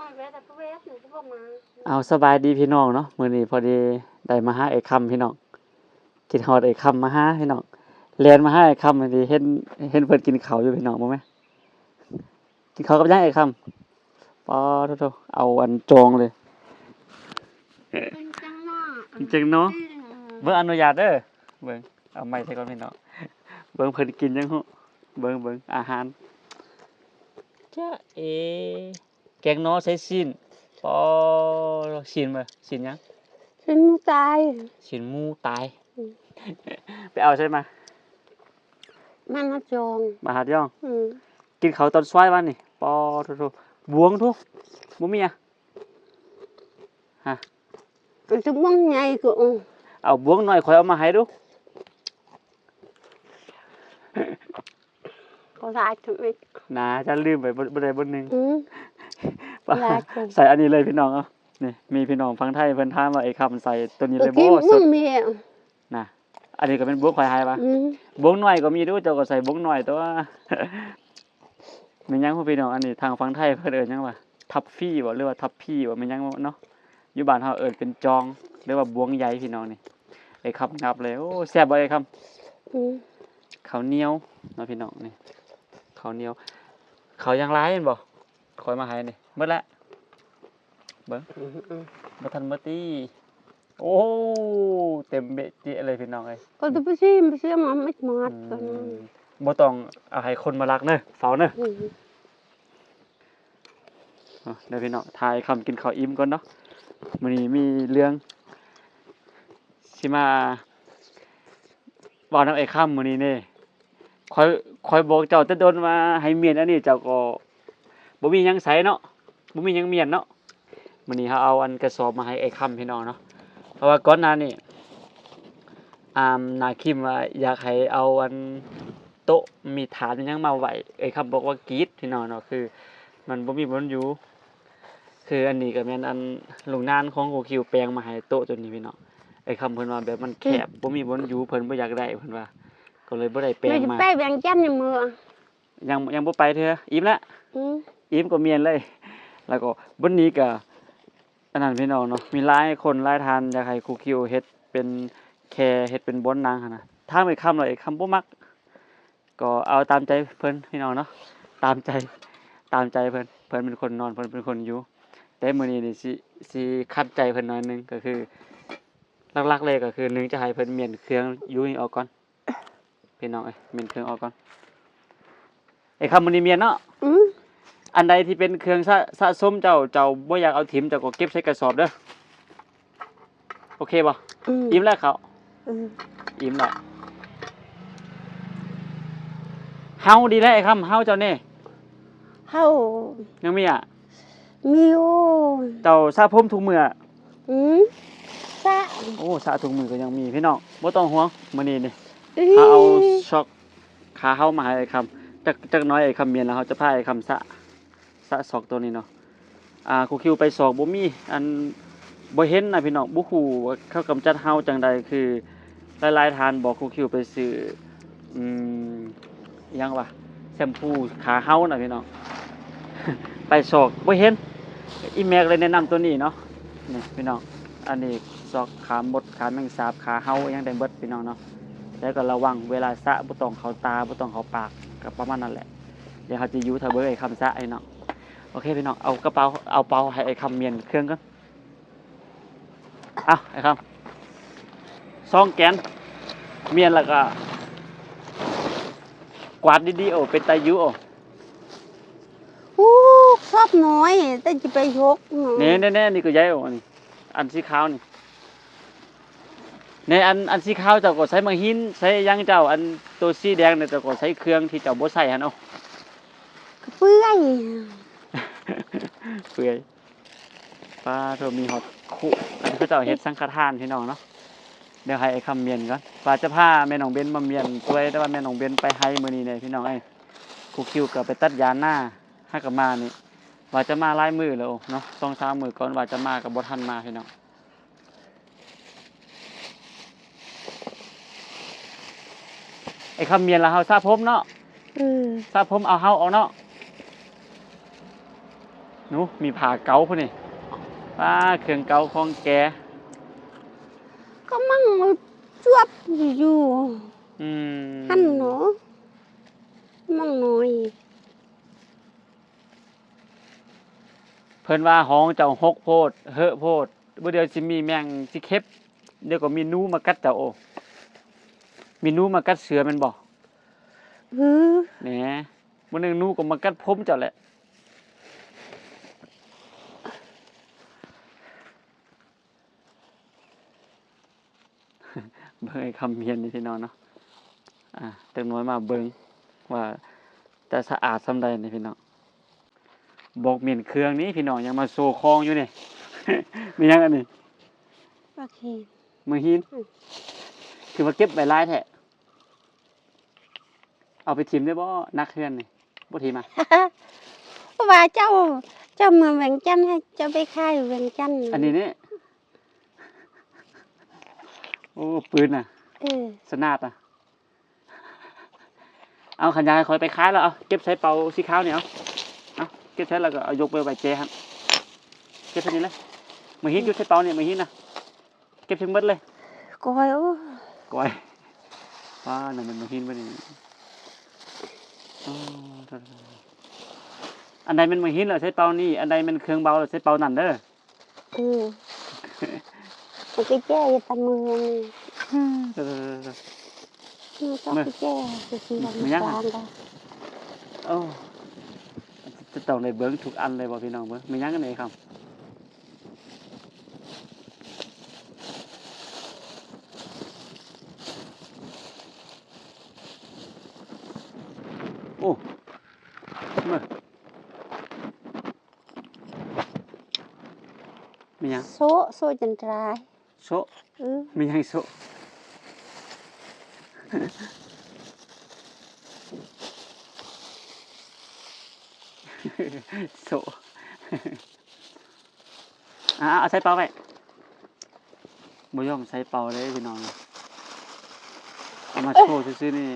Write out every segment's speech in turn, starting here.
มาเวทแต่เวทหนูก็บอกมาเอาสบายดีพี่น้องเนาะมื้อนี้พอดีได้มาหาไอ้คำพี่น้องคิดฮอดไอ้คำมาหาพี่น้องเรียนมาหาไอ้คำพอดีเห็นเห็นเพิ่นกินข้าวอยู่พี่น้องบ่แม่กินข้าวกับยังไอ้คำปอโทๆเอาอันจองเลยเป็นจังหน้าจริงๆเนาะเบิ่งอนุญาตเด้อเบิ่งเอาไม้ใส่ก่อนพี่น้องเบิ่งเพิ่นกินยังฮู้เบิ่งเบิ่งอาหารจ้าเอ แกงหน้อใส่ซีนปอซีนบ่ซีนหยังเป็นตาย สินหมูตาย อืม ไปเอาใช่ไหมมันมาจองมาหาดย่อง อืมกินเขาวตอนสวายวันนี่ปอโทโทบวงทุกบ่มีอะมันจะบ้องใหญ่ก็อือเอาบวงหน่อยข่อยเอามาให้ดูก็ได้ถึงอีกน่าจะลืมไปบ่บ่ได้บ่หนึง อืม ว่าหลายคนใส่อันนี้เลยพี่น้องเอ้านี่มีพี่น้องฟังไทยเพิ่นถามว่าไอ้คำใส่ตัวนี้เมื่เลอยกี้บ่สมึดงมีอะน่ะอันนี้ก็เป็นบวงข่อยให้ปะอืมบวงหน่อยก็มีดูเจ้าก็ใส่บวงหน่อยตัวแม่นยังพ่อพี่น้องอันนี้ทางฟังไทยเพิ่นเอิ้นหยังวะทับฟี่บ่หรือว่าทับพี่บ่แม่นยังเนาะอยู่บ้านเฮาเอิ้นเป็นจองหรือว่าบวงใหญ่พี่น้องนี่ไอ้คำงับเลยโอ้แซ่บบ่ไอ้คำอืมข้าวเหนียวเนาะพี่น้องนี่ข้าวเหนียวข้าวยังร้ายเห็นบ่คอยมาให้นี่ห มดละเบิ่งอืมอืมบ่ทันหมดตีโอ้เต็มเบะเจิเลยพี่น้องเอ้ยก็จะไปชิมไปชิมมันไม่หมดกันอืมบ่ต้องเอาให้คนมารักเด้อเฝ้าเด้ออืมเอาเดี๋ยวพี่น้องทายคำกินข้าวอิ่มก่อนเนาะมื้อนี้มีเรื่องสิมาเว้านำไอ้ค่ำมื้อนี้เน่คอยคอยบอกเจ้าแต่โดนว่าให้เมียนอันนี้เจ้าก็บ่มีหยังใส่เนาะ บ่มีหยังเมียนเนาะมื้อนี้เฮาเอาอันกระสอบมาให้ไอ้ค่ำพี่น้องเนาะเพราะว่าก่อนหน้านี้อ่านาคิมว่าอยากให้เอาอันโต๊ะมีฐานอิหยังมาไว้ไอ้ค่ำบอกว่ากรีดพี่น้องเนาะคือ มันบ่มีบนอยู่คืออันนี้ก็แม่นอันโรงงานของโอคิวแปลงมาให้โต๊ะตัวนี้พี่น้องไอ้คำเพิ่นว่าแบบมันแคบบ่มีบนอยู่เพิ่นบ่อยากได้เพิ่นว่า ก็เลยบ่ได้แปลเรางจะมา ไปแบ่งจันทร์ในมือยังยังบ่ไปเถอะอิ่มละอืมอิ่มก็เมียนเลย แล้วก็บนนี้ก็อันนั้นพี่น้องเนาะมีหลายคนหลายทานอยากให้ครูคิวเฮ็ดเป็นแคเฮ็ดเป็นบนนางหั่นนะถ้าไม่คำเลยคำบ่มัก ก็เอาตามใจเพิ่นพี่น้องเนาะตามใจตามใจเพิ่นเพิ่นเป็นคนนอนเพิ่นเป็นคนอยู่แต่มื้อนี้นี่สิสิคัดใจเพิ่นหน่อยนึงก็คือหลักๆเลยก็คือนึงจะให้เพิ่นเมียนเครื่องอยู่นี่ออกก่อนพี่น้องเอ้ยเมียนเครื่องออกก่อนไอ้คำมื้อนี้เมียนเนาะ อืมอันใดที่เป็นเครื่องสะสะสมเจ้าเจ้าบ่อยากเอาถิ่มเจ้าก็เก็บใส่กระสอบเด้อโอเคบ่อืมอิ่มแล้วเขาอืมอิ่มแล้วเฮาดีแล้วไอ้คำเฮาเจ้านี่เฮายังมีอะมีโอ้เจ้าสระผมทุกมื้ออืมซะโอ้สระทุกมื้อก็ยังมีพี่น้องบ่ต้องห่วงมื้อนี้นี่อีเขาเอาช็อกขาเฮามาให้ไอ้คำจักจักหน้อยไอ้คำเมียนแล้วเขาจะพาไอ้คำสะ สะศอกตัวนี้เนาะอ่าครูคิวไปศอกบ่มีอันบ่เห็นนะพี่น้องบ่ฮู้ว่าเขากำจัดเฮาจังใดคือหลายๆทานบอกครูคิวไปซื้ออืมยังวะแชมพูขาเฮาน่ะพี่น้องไปศอกบ่เห็นอีแม็กเลยแนะนำตัวนี้เนาะนี่พี่น้องอันนี้ศอกขามดขาแมงสาบขาเฮายังได้เบิดพี่น้องเนาะแล้วก็ระวังเวลาสะบ่ต้องเขาตาบ่ต้องเขาปากก็ประมาณนั้นแหละเดี๋ยวเขาจะยู่ถ้าเบิ่งไอ้คำสะไอ้น้อง โอเคพี่น้องเอากระเป๋าเอาเป๋าให้ไอ้คำเมียนเครื่องก่อนเอาไอ้คำซองแกนเมียนแล้วก็กวาดดีๆโอ้เป็นตายุโอ้ฮู้ชอบน้อย แต่จะไปยกหน่อยเน่แน่ๆนี่ก็ใหญ่โอ้อันนี้อันสีขาวนี่ในอันอันสีขาวเจ้าก็ใช้มาหินใช้หยังเจ้าอันตัวสีแดงเนี่ยเจ้าก็ใช้เครื่องที่เจ้าบ่ใส่หั่นเอากระเปื่อย เปื่อยปลาเธอมีฮอตคุอันนี้เขาเจะเฮ็ดสังฆทานพี่น้องเนาะเดี๋ยวให้ไอ้คำเมียนก่อนปลาจะพาแม่น้องเบนมาเมียนตัวยแต่ว่าแม่น้องเบนไปให้มื้อนี้เนี่ยพี่น้องเอ้ยครูคิวก็ไปตัดยาหน้าให้กับมานี่ว่าจะมาหลายมื้อแล้วเนาะสองสามมื้อก่อนว่าจะมาก็บ่ทันมาพี่น้องไอ้คำเมียนแล้วเฮาสระผมเนาะอืมสระผมเอาเฮาออกเนาะห นูมีผ่าเกาพุ่นนี่ป้าเครื่องเกาของแก ก็มั่งมาจวบอยู่อืมหันเนาะมั่งน้อยเพิ่นว่าห้องเจ้าหกโพดเฮอะโพดบ่เดี๋ยวสิมีแมงสิเข็บเดี๋ยวก็มีหนูมากัดเจ้าโอมีหนูมากัดเสือแม่นบ่เออแหนมื้อหนึงหนูก็มากัดผมเจ้าแหละ เบิ่งไอ้ คำเมียนนี่พี่น้องเนาะอ่าจักหน้อยมาเบิ่งว่าจะสะอาดซำใดนี่พี่น้องบอกเมียนเครื่องนี้พี่น้องยังมาโซคองอยู่นี่มีหยังอันนี้โอเคมือหินอืมคือว่าเก็บไว้หลายแท้เอาไปทิมได้บ่นักเฮือนนี่บ่ทิมอะเพราะว่าเจ้า เจ้าเมืองเวียงจันทน์ให้เจ้าไปค่ายอยู่เวียงจันทน์อันนี้นี่โอ้ปืนน่ะเออ สนาดอะ เอาขันยายคอยไปค้ายแล้วเอาเก็บใส่เป่าสีขาวเนี่ยเอาเอาเก็บใส่แล้วก็เอายกไปไว้เจครับเก็บเท่านี้เลยมือหินเก็บใส่เป่าเนี่ยมือหินนะเก็บทั้งหมดเลยกอยโอ้ก้อยว้านั่นมันมือหินบ่นี่อ๋อโทษๆอันใดเป็นมือหินเหรอใช้เป่านี่อันใดเป็นเครื่องเบาเหรอใช้เป่านั่นเด้อเออมันไปแก้อยาตะมือนี่โทษๆมันต้องไปแก้คือคือแบบไม่ยากกอะลางกัน ๆโอ้จะต้องได้เบิ้งทุกอันเลยบ่พี่น้องเบิ้งมีหยังกันไหนครับ โอ้เมื่อมีหยังโซะโซะจันทรายโซะเออมีหยังโซะโซะอ่าเอาใส่เป่าไปบ่ยอมใส่เป่าเลยพี่น้องเอามาโชว์ซื่อๆนี่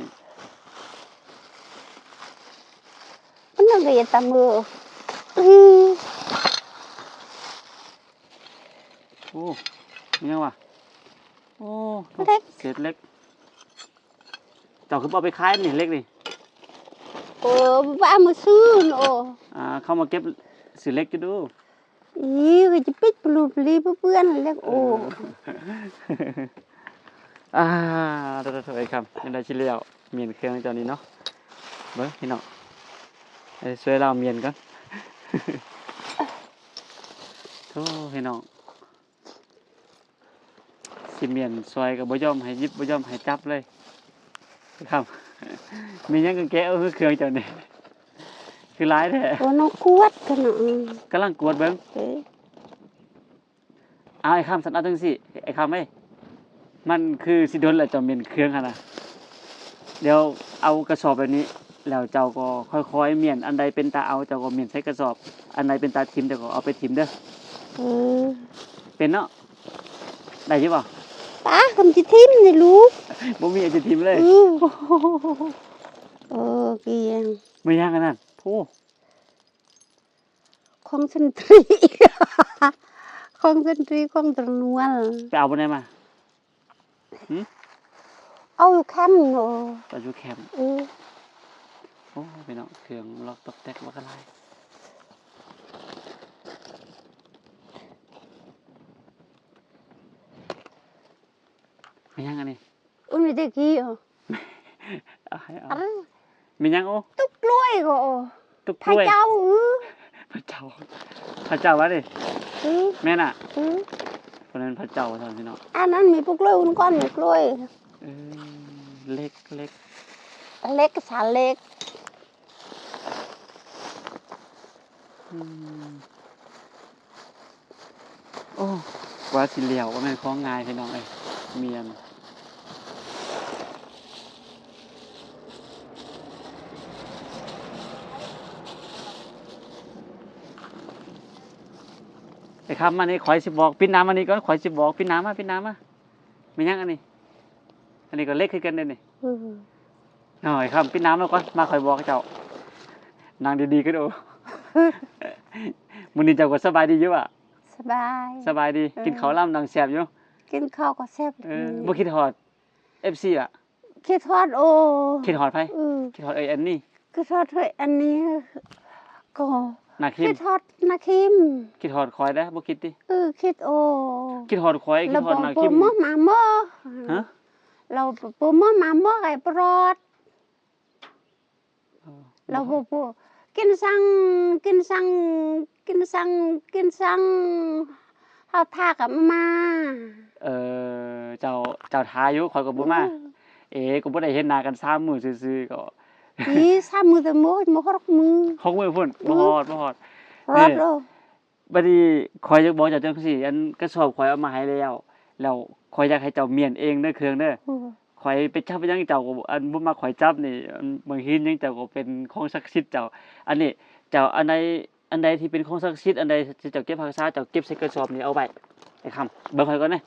มันต้องไปอยาตะมืออือโอ้มีหยังวะโอ้เล็กเศษเล็ก เจ้าคือบ่เอาไปขายนี่เล็กนี่โอ้บ้ามาซื้อโอ้อ่าเข้ามาเก็บสิเล็กอยู่ดูอีก็จะปิดปลูปลีเพื่อนๆเล็กโอ้อ่าเดี๋ยวๆๆไอ้ครับยังได้ชิเลียวเมียนเครื่องเจ้านี้เนาะเบิ่งพี่น้องไอ้ช่วยเราเมียนก่อนโธ่พี่น้องสิเมียนซอยก็บ่ยอมให้หยิบบ่ยอมให้จับเลย ครับ มีหยังก็แกะเอาคือเครื่องเจ้านี่คือหลายแท้โอ้น้องกวดกันน่ะอืมกำลังกวดเบิ่งเอ้ยเอาไอ้คำสันเอาจังสิไอ้คำเอ้ยมันคือสิโดนแหละเจ้าเมียนเครื่องหั่นน่ะเดี๋ยวเอากระสอบแบบนี้ แล้วเจ้าก็ค่อยๆเมียนอันใดเป็นตาเอาเจ้าก็เมียนใส่กระสอบ อันใดเป็นตาทิมเจ้าก็เอาไปทิมเด้อเออเป็นเนาะได้ใช่ป่ะ ตาคำจะทิมนี่ลูกบ่มีอันจะทิมเลยเออเออเกียงไม่ยากอันนั้นโอ้ของสันตรี ของสันตรีของตรนวลไปเอาบ่ได้มาเอาอยู่แคมป์โอ้ไปอยู่แคมป์เออ โอ้พี่น้องเครื่องล็อกตอกแตกว่ากะลา ไม่ยังอันนี้อุ้ยเด็กกี้อ๋อเอาให้เอาอะไรมียังโอ้ตุ๊กกล้วยก็โอ้ตุกพกล้วยระเจ้าเออพระเจ้าพระเจ้าวะดิเออแม่น่ะเออคนนั้นพระเจ้าท่านพี่น้องอันนั้นมีพวกกล้วยอุ่นก้อนมีกล้วยเออเล็กเล็กเล็กสาเล็กอืมโอ้ว่าสิเหลียวว่าแม่นของง่ายพี่น้องเอ้ยเมียน ไอ้คำมันนี่ข่อยสิบอกปิ้นน้ำอันนี้ก่อนข่อยสิบอกปิ้นน้ำมาปิ้นน้ำมาไม่ยังอันนี้ อันนี้ก็เล็กขึ้นกันเลยนี่เออหน่อยครับปิ้นน้ำแล้วก่อนมาข่อยบอกเจ้านางดีๆก็ดูมื้อนี้เจ้าก็สบายดีอยู่อะสบาย สบายดีเออกินข้าวล่ำดังแซ่บอยู่ กินข้าวก็แซ่บเออบ่คิดฮอด FC อะคิดทอดโอคิดฮอดไผเออคิดฮอดเอ้ยอันนี้คิดทอดเฮ้ยอันนี้ก็ นาคิคิมดทอดนาคิมคิดฮอดคอยได้อบ่คิดติเออคิดโอคิดฮอดคอยคิเราดฮบออดกนาปูคิมหม้อมาหม้อฮะเราปูหม้อมาหม้อไก่ปลอดเออเราปูปูกินสังกินสังกินสังกินสังเฮาทากับมา เออเจ้าเจ้าทาอยู่คอยก็บ่มาเอ๋ก็บ่ได้เห็นหน้ากัน3มื้อซื่อๆก็ นี่สามมือแต่มือมือหกมือหกมื้อพุ่นบ่ฮอดบ่ฮอดรอดโอบัดนี้คอยจะบอกเจ้าจังซี่อันกระสอบคอยเอามาให้แล้วแล้วคอยอยากให้เจ้าเมียนเองเด้อเครื่องเด้อโอ้ข่อยไปจับยังเจ้าก็บ่อันบ่มาข่อยจับนี่อันบางทียังเจ้าก็เป็นของศักดิ์สิทธิ์เจ้า อันนี้เจ้าอันใดอันใดที่เป็นของศักดิ์สิทธิ์อันใดที่เจ้าเก็บรักษาเจ้าเก็บใส่กระสอบนี่เอาไว้ไอ้คำเบิ่งข่อยก่อนเด้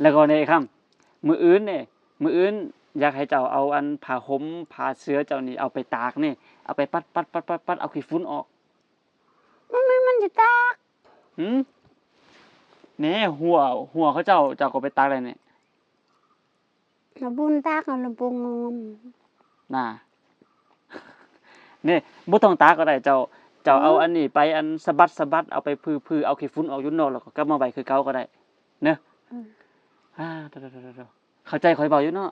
แล้วก็นี่ไอ้คำมื้ออื่นนี่มื้ออื่น อยากให้เจ้าเอาอันผ้าห่มผ้าเสื้อเจ้านี่เอาไปตากนี่ เอาไปปัดปัดปัดปัดปัดเอาขี้ฝุ่นออกมันไม่มันจะตากหืมแหน่หัว หัวเขาเจ้าเจ้าก็ไปตากได้นี่เราบุญตากเราบุญงอมน่ะนี่บ่ต้องตากก็ได้เจ้าเจ้าอืมเอาอันนี้ไปอันสะบัดสะบัดเอาไปพือๆเอาขี้ฝุ่นออกอยู่นอกแล้วก็กลับมาไว้คือเก่าก็ได้เนอะอืมอ่าเดี๋ยวๆๆๆเข้าใจข่อยเว้าอยู่เนาะ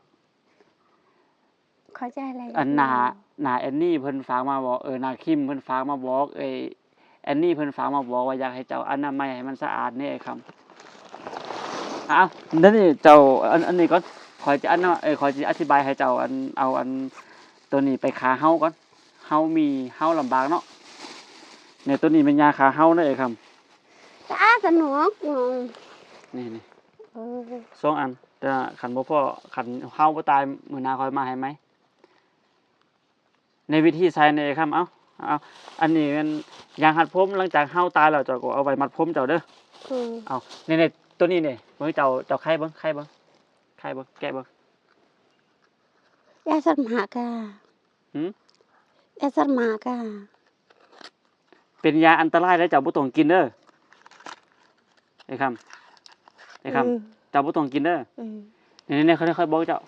เข้าใจอะไรอันหน้าหน้าแอนนี่เพิ่นฝากมาบอกเออหน้าคิมเพิ่นฝากมาบอกเอ้ยแอนนี่เพิ่นฝากมาบอกว่าอยากให้เจ้าอนามัยให้มันสะอาดนี่ไอ้คำอ้าวเดี๋ยวนี้เจ้าอันอันนี้ก็ขอยจะอันเนาะเอ้ยขอยจะอธิบายให้เจ้าอันเอาอันตัวนี้ไปขาเฮาก่อนเฮามีเฮาลำบากเนาะเนี่ยตัวนี้เป็นยาขาเฮาเด้อไอ้คำตาสนุกงงนี่นี่เออสองอันแต่ขันบ่พอขันเฮาบ่ตายมื้อหน้าค่อยมาให้ไหม ในวิธีใช้ในคำเอ้าเอาอันนี้มันยางหัดผมหลังจากเฮาตายแล้วเจ้าก็เอาไว้มัดผมเจ้าเด้อเออเอานี่ๆตัวนี้นี่เบิ่งเจ้าเจ้าไข่เบิ่งไข่เบิ่งไข่เบิ่งแกะเบิ่งยาสัตว์หมากาหืมยาสัตว์หมากาเป็นยาอันตรายแล้วเจ้าบ่ต้องกินเด้อไอ้คำไอ้คำเจ้าบ่ต้องกินเด้อเออนี่ๆๆค่อยๆบอกเจ้า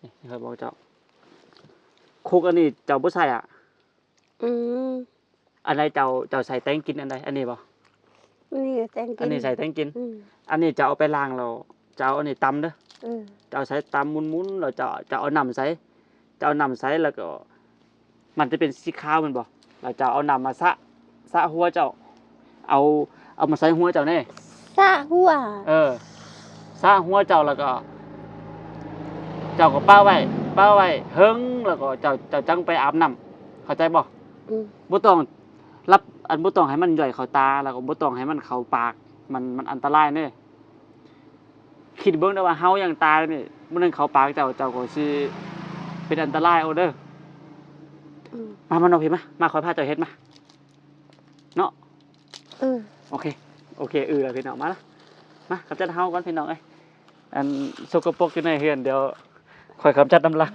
นี่ค่อยบอกเจ้า คุกอันนี้เจ้าบ่ใส่อะ อืมอันใดเจ้าเจ้าใส่แตงกินอันใดอันนี้บ่นี่แตงกินอันนี้ใส่แตงกิน อืมอันนี้จะเอาไปล้างแล้วจะเอาอันนี้ตำเด้อเออจะเอาใส่ตำมุนๆแล้วจะจะเอาน้ำใส่จะเอาน้ำใส่แล้วก็ มันจะเป็นสีขาวแมันบ่แล้วจะเอาน้ำมาสะสะหัวเจ้า เอา เอามาใส่หัวเจ้าแน่ ซาหัวเออสะหัวเจ้าแล้วก็ เจ้าก็ป้าไว้ ป้าไว้เฮิงแล้วก็เจ้าเจ้าจังไปอาบน้ำเข้าใจบ่อืมบ่ต้องรับอันบ่ต้องให้มันย่อยเข้าตา แล้วก็บ่ต้องให้มันเข้าปาก มันมันอันตรายเด้คิดเบิ่งได้ว่าเฮายังตายนี่บ่นึงเข้าปากเจ้าเจ้าก็สิเป็นอันตรายเอาเด้อ อืมมามาเนาะพี่มา มาขอยพาเจ้าเฮ็ดมาเนาะเออโอเค โอเคเออแล้วพี่น้องมาละมากำจัดเฮาก่อนพี่น้องเอ้ยอันสกปรกอยู่ในเฮือนเดี๋ยว ค่อยกำจัดน้ำลาย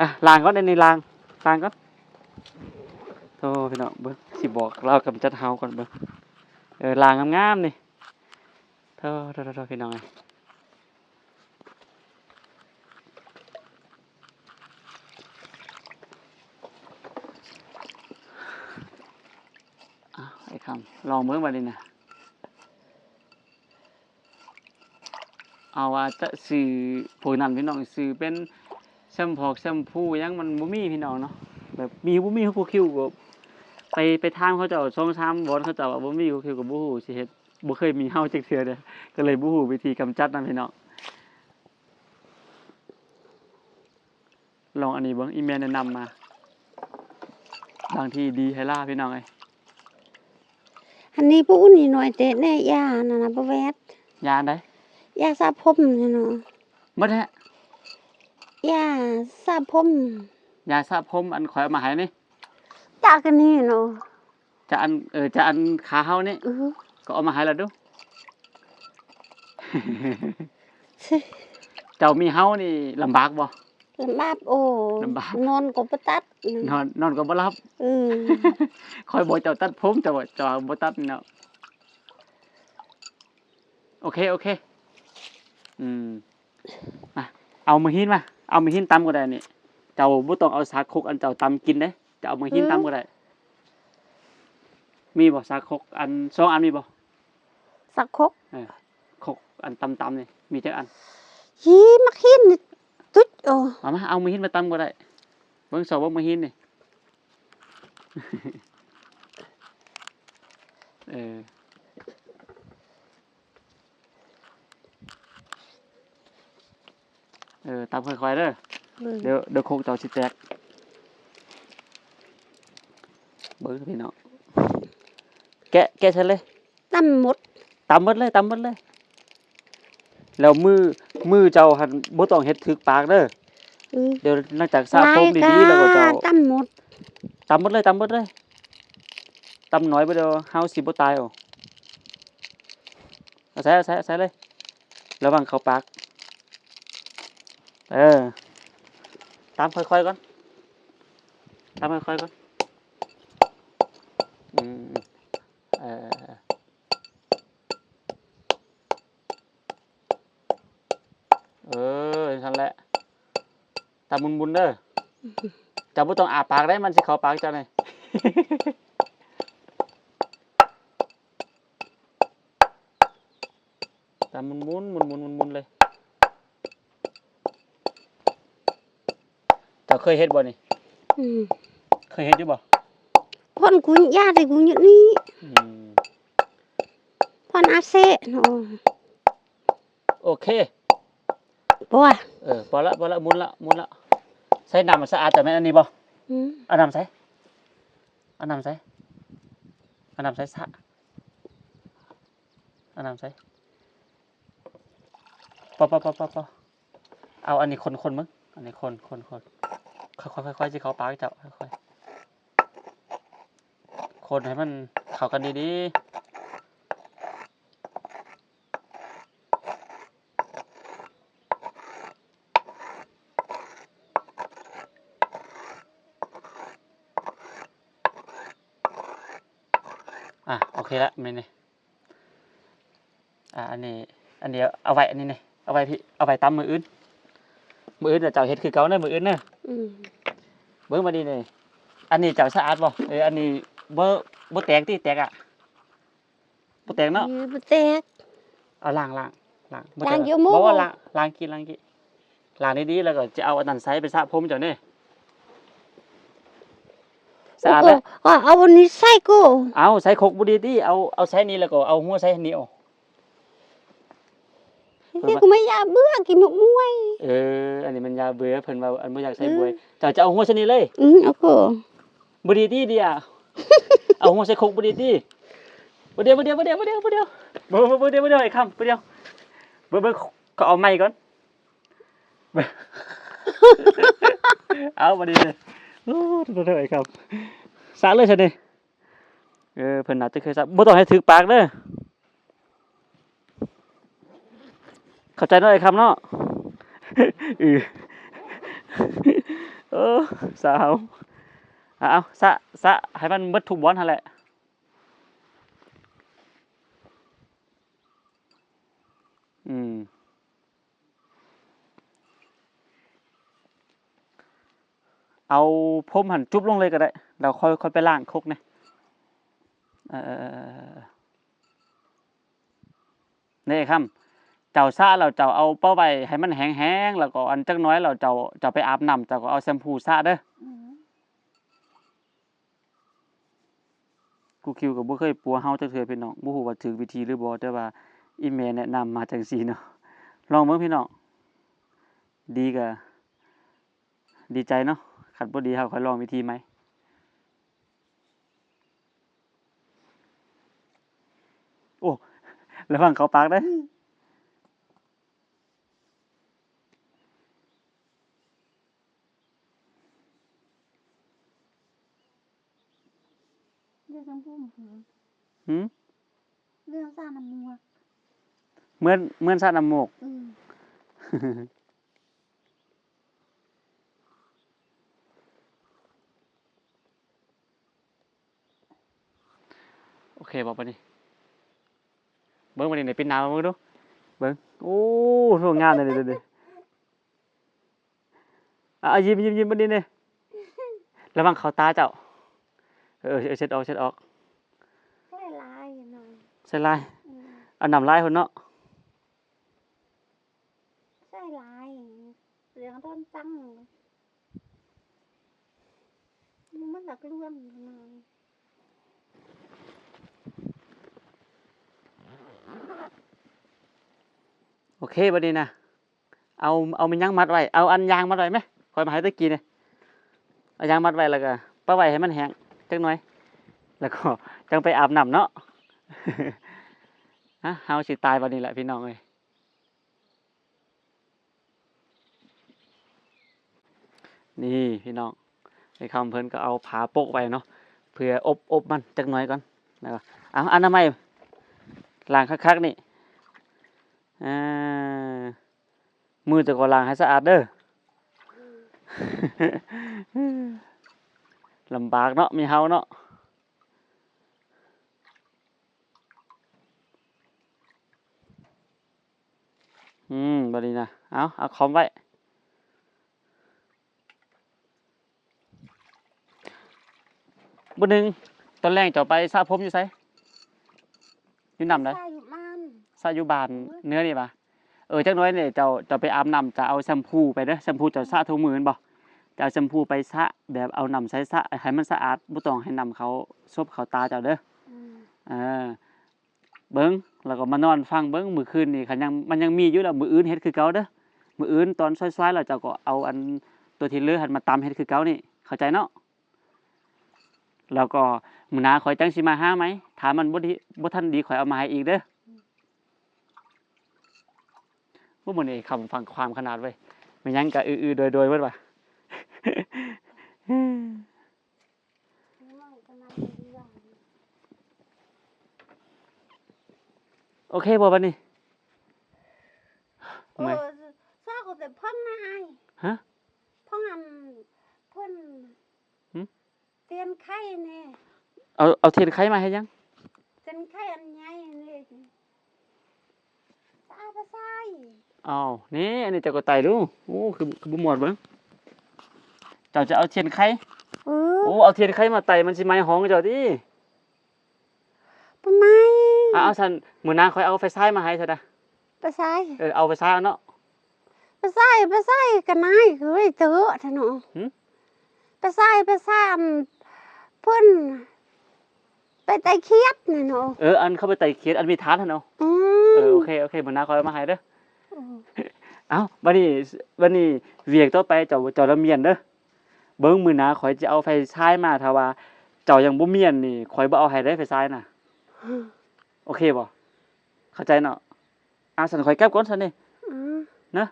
อะล้างก่อนอันนี้ล้างล้างก่อนโธ่พี่น้องเบิ่งสิบอกเรากำจัดเฮาก่อนเบิ่งเออล้างงามๆนี่โธ่โธ่โธ่โธ่พี่น้องเอ้ยอะไอ้คำลองเบิ่งบัดนี้นะ เอาว่าจะซื้อพวกนั้นพี่น้องซื้อเป็นแชมพอกแชมพูหยังมันบ่มีพี่น้องเนาะแบบมีบ่มีเขาคิวก็ไปไปถามเขาเจ้าช่องชามบอนเขาเจ้าว่าบ่มีเขาคิวก็บ่ฮู้สิเฮ็ดบ่เคยมีเฮาจักเทื่อเด้อก็เลยบ่ฮู้วิธีกำจัดนํพี่น้องลองอันนี้เบิ่งอีเมลแนะนำมาบางทีดีให้ล่าพี่น้องเอ้ยอันนี้ปูนี่หน่อยเตะแน่ยานั่นน่ะบ่แวดยาอันใด ยาสระผมนี่เนาะหมดแล้วยาสระผมยาสระผมอันข่อยเอามาให้นี่จากอันนี้เนาะจะอันเออจะอันขาเฮานี่เออก็เอามาให้แล้วดูใช่เจ้ามีเฮานี่ลำบากบ่ลำบากโอ้ลำบากนอนก็บ่ตัดนอนนอนก็บ่หลับเออคอยบอกเจ้าตัดผมเจ้าบอกเจ้าบ่ตัดนี่เนาะโอเค โอเค อืมมาเอามือหินมา เอามือหินตำก็ได้นี่ เจ้าบ่ต้องเอาสากครกอันเจ้าตำกินเด้จะเอามือหินตำก็ได้ มีบ่สากครกอันสองอันมีบ่สักคกครกอันตำตำนี่มีจักอันหีมักหินนี่ตุ๊ดโอ้เอามาเอามือหินมาตำก็ได้เบิ่งสอบว่ามือหินนี่ เออ เออตามค่อยๆเด้อเดี๋ยวเดี๋ยวโคกเจ้าสิแตกเบิ่งพี่น้องแกะแกะเสร็จเลยตำหมดตำหมดเลยตำหมดเลย แล้วมือมือเจ้าหันบ่ต้องเฮ็ดถึกปากเด้อเออเดี๋ยวหลังจากสระผมดีๆแล้วก็เจ้าตำหมดตำหมดเลยตำหมดเลยตำน้อยบ่เดียวเฮาสิบ่ตายเอาเอาใส่เอาใส่เอาใส่เลยระวังเข้าปาก เออ ตามค่อยๆก่อน ตามค่อยๆก่อน อืมเออเออนั่นแหละ ตามมุนๆเด้อจ้าบ่ต้องอาปากได้มันสิเข้าปากเจ้าเลยตามมุนมุนมุนมุนมุนมุนเลย เจ้าเคยเฮ็ดบ่นี่อืมเคยเฮ็ดอยู่บ่พ่นกูญาติกูอยู่นี่อืมพ่นอาเซะโอ้โอเคบ่ว่าเออพอละพอละมุนละมุนละใส่น้ำมันสะอาดแต่แม่นอันนี้บ่อืมเอาน้ำใส่เอาน้ำใส่เอาน้ำใส่สะเอาน้ำใส่ปอปอปอปอปอเอาอันนี้คนคนมึงอันนี้คนคนคน ค่อยค่อยค่อยๆสิเขาปากจ้าค่อยค่อยคนให้มันเข้ากันดีๆ อะ โอเคละมันนี่อะอันนี้ อันเดียวเอาไว้อันนี้นี่เอาไว้พี่ เอาไว้ตำมืออื่น มืออื่นเดี๋ยวเจ้าเฮ็ดคือเก่าเด้อมืออื่นเด้ออืม เบิ่งมาดีนี่อันนี้เจ้าสะอาดบ่เอออันนี้บ่บ่แตกติแตกอะบ่แตกเนาะยือบ่แตกเอาล้างล้างล้างบ่ล้างแตกเยอะโม่บ่ว่าล้างล้างกินล้างกินล้างดีๆแล้วก็จะเอาอันนั้นใส่ไปสระผมเจ้านี่สะอาดแล้วก็เอาวันนี้ใส่กูเอาใส่ครกบ่ดีติเอาเอาใส่นี่แล้วก็เอาหัวใส่นี่เอานี่กูไม่อยากเบื่อกินหมกมวยเออ อันนี้มันยาเบื่อเพิ่นว่าอันบ่อยากใส่อืมบวยเจ้าจะเอาหัวใส่นี่เลยอืมเอากูบ่ดีติเดียวเอาหัวใส่ครกบ่ดีติบ่เดียวบ่เดียวบ่เดียวบ่เดียวบ่เดียวบ่บ่บ่เดียวบ่เดียวไอ้คำบ่เดียวเบิ่งเบิ่งก็เอาไม้ก่อนเบิ่งเอาบ่ดีเลยโอ้ตัวเด้อไอ้คำสาเลยซั่นนี่เออเพิ่นน่าจะเคยสาบ่ต้องให้ถึกปากเด้อ เข้าใจนาะไอ้คำเนาะเออเออสาวเอาสะสะให้มันเบิดทุกบอลหั่นแหละอืมเอาพรมหันจุบลงเลยก็ได้ เราค่อยค่อยไปล้างคกเนี่ยเออนี่ครับ เจ้าซาเราเจ้าเอาเป้าไปให้มันแห้งๆแล้วก็อันจักหน้อยเราเจ้าเจ้าไปอาบน้ำเจ้าก็เอาแชมพูซาเด้อกูคิวกับบ่เคยปัวเฮาจักเทื่อพี่น้องบ่ฮู้ว่าถูกวิธีหรือบ่แต่ว่าอีแม่แนะนำมาจังซี่เนาะลองเบิ่งพี่น้องดีก็ดีใจเนาะคันบ่ดีเฮาค่อยลองวิธีใหม่โอ้ระวังเข้าปากเด้อ ทั้งพุ่มผือหืมเรื่องซร้างำมัวเมื่อนเมื่อนซาดน้ำมกโอเคบอกไปนี่เบิ้งมาดิไหนปิ้น้ำมาเบิ้งดูเบิ้งโอ้สวยงามเลยเดี๋ยวเดี๋ยวอะยิ้มยิ้มยิ้มมนดิเนี่ยระวังเขาตาเจ้า เออเออเช็ดออกเช็ดออกใช่ลายหน่อยใส่ลายอืมเอานำลายคนเนาะใช่ลายเรื่องต้นตั้งมันหลักเรื่องหน่อยโอเคบัดนี้นะเอาเอามันยังมัดไว้เอาอันยางมัดไว้ไหมคอยมาให้ตะกี้เนี่ยเอายางมัดไว้แล้วก็ป้าไว้ให้มันแห้ง จักหน่อย แล้วก็จังไปอาบน้ำเนาะฮะเฮาสิตายวันนี้แหละพี่น้องเอ้ยนี่พี่น้องไอ้คำเพิ่นก็เอาผาโปกไว้เนาะเพื่ออบอบมันจักหน่อยก่อนนะครับเอาอนน้ำไมล้างคักๆนี่มือจะก็ล้างให้สะอาดเด้อ ลำบากเนาะมีเฮาเนาะอืมบดีนะเอาเอาคอมไว้บนหนึ่งตอนแรกจะไปสระผมอยู่ไสอยู่นำได้ใช่มันสระอยู่บานเนื้อนี่ปะเออจักหน้อยเนี่ยเจ้าจะไปอาบน้ำจะเอาแชมพูไปเด้อแชมพูเจะสระทุกมือแม่นบ่จะ เอาแชมพูไปสระแบบเอาน้ำใช้สระให้มันสะอาดบ่ต้องให้น้ำเขาซบเขาตาเจ้าเด้ออืมเออเบิ้งแล้วก็มานอนฟังเบิ้งมื้อคืนนี่คันยังมันยังมีอยู่แล้วมื้ออื่นเฮ็ดคือเก่าเด้อมื้ออื่นตอนซอยๆแล้วเจ้าก็เอาอันตัวที่เหลือหันมาตำเฮ็ดคือเก่านี่ เข้าใจเนาะแล้วก็มื้อหน้าข่อยจังสิมาหาไหมถ้ามันบ่ดีบ่ทันดีข่อยเอามาให้อีกเด้อบ่มื้อนี้คำฟังความขนาดเว้ยมันยังก็อื้อๆโดยๆเบิดว่ะไม่กำลังดีว่า โอเคบ่บัดนี้เอเมื่อยอซากแต่พ่องนะไอ้ฮะพ่องอันเพ่นหึเตียนไข่เนี่ยเอาเอาเทียนไขมาให้ยังเตียนไข่อันใหญ่นี่ตาไปใส่อ้าวนี่อันนี้เจ้าก็ไต่ดูโอ้คือคือบ่หมดเบิ่ง เจ้าจะเอาเทียนไขเอโอ้เอาเทียนไขมาไต่มันสิไหม้ห้องเจ้าติปไม้อะเอาซั่นมื้อหน้าค่อยเอาไฟฉายมาให้ซะนะไปใส่เออเอาไฟฉายเอาเนาะ ไปใส่ไปใส่กันนายคือไอ้เต๋อท่านเนาะหึ ไปใส่ไปใส่อันเพิ่นไปไตเคียดนี่เนาะเอออันเข้าไปไต่เขียนอันมีฐานหั่นเนาะอืเออมโอเคโอเคมื้อหน้าค่อยเอามาให้เด้อ เอ้าบัดนี้บัดนี้เวียกต่อไปเจ้าเจ้าละเมียนเด้อ เบิ่งมื้อหน้าข่อยจะเอาไฟฉายมาถ้าว่า เจ้ายังบ่เมียนนี่ข่อยบ่เอาให้ได้ไฟฉายน่ะ โอเคบ่เข้าใจเนาะอะสันข่อยแก้บก่อนซั่นนี่อืมเนอะ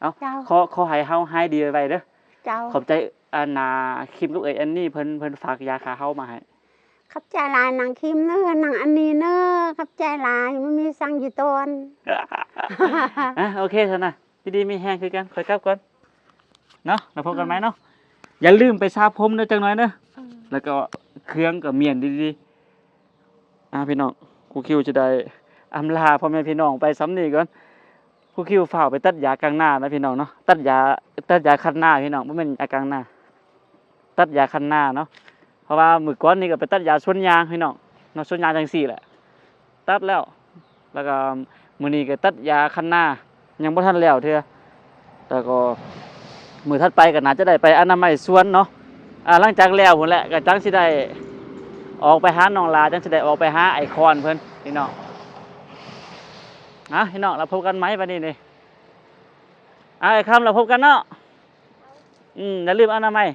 เอาเจ้า ขอขอให้เฮาหายดีไว้เด้อเจ้า ขอบใจอานาคลิปลูกเอ้ยอันนี้เพิ่นเพิ่นฝากยาคาเฮามาให้ ขับใจหลายหนังคิมเนอะหนังอันนี้เนอะขับใจหลายมันมีสังอยู่ตน อะโอเคซั่นน่ะพี่ดีมีแฮงคือกันข่อยกลับก่อนเนาะแล้วพบกันไหมเนาะ อย่าลืมไปสระผมเด้อจังหน่อยเด้อแล้วก็เครื่องก็เมียนดีๆอะพี่น้องครูคิวจะได้อำลาพ่อแม่พี่น้องไปซ้ำนี่ก่อนครูคิวฝากไปตัดยากลางหน้านะพี่น้องเนาะตัดยาตัดยาคันหน้าพี่น้องบ่แม่นยากลางหน้า ตัดยาคันหน้าเนาะเพราะว่ามือก้อนนี่ก็ไปตัดยาสวนยางพี่น้องเนาะสวนยางจังซี่แหละ ตัดแล้ว แล้วก็มื้อนี้ก็ตัดยาคันหน้ายังบ่ทันแล้วเทื่อแล้วก็ มือทัดไปก็น่าจะได้ไปอนามัยสวนเนาะอ่าหลังจากแล้วพุ่นแหละก็จังสิได้ออกไปหาน้องลาจังสิได้ออกไปหาไอคอนเพิ่นพี่น้องน่ะพี่น้องเราพบกันไหมวันนี้นี่อะไอ้คำเราพบกันเนาะอืมอย่าลืมอนามัย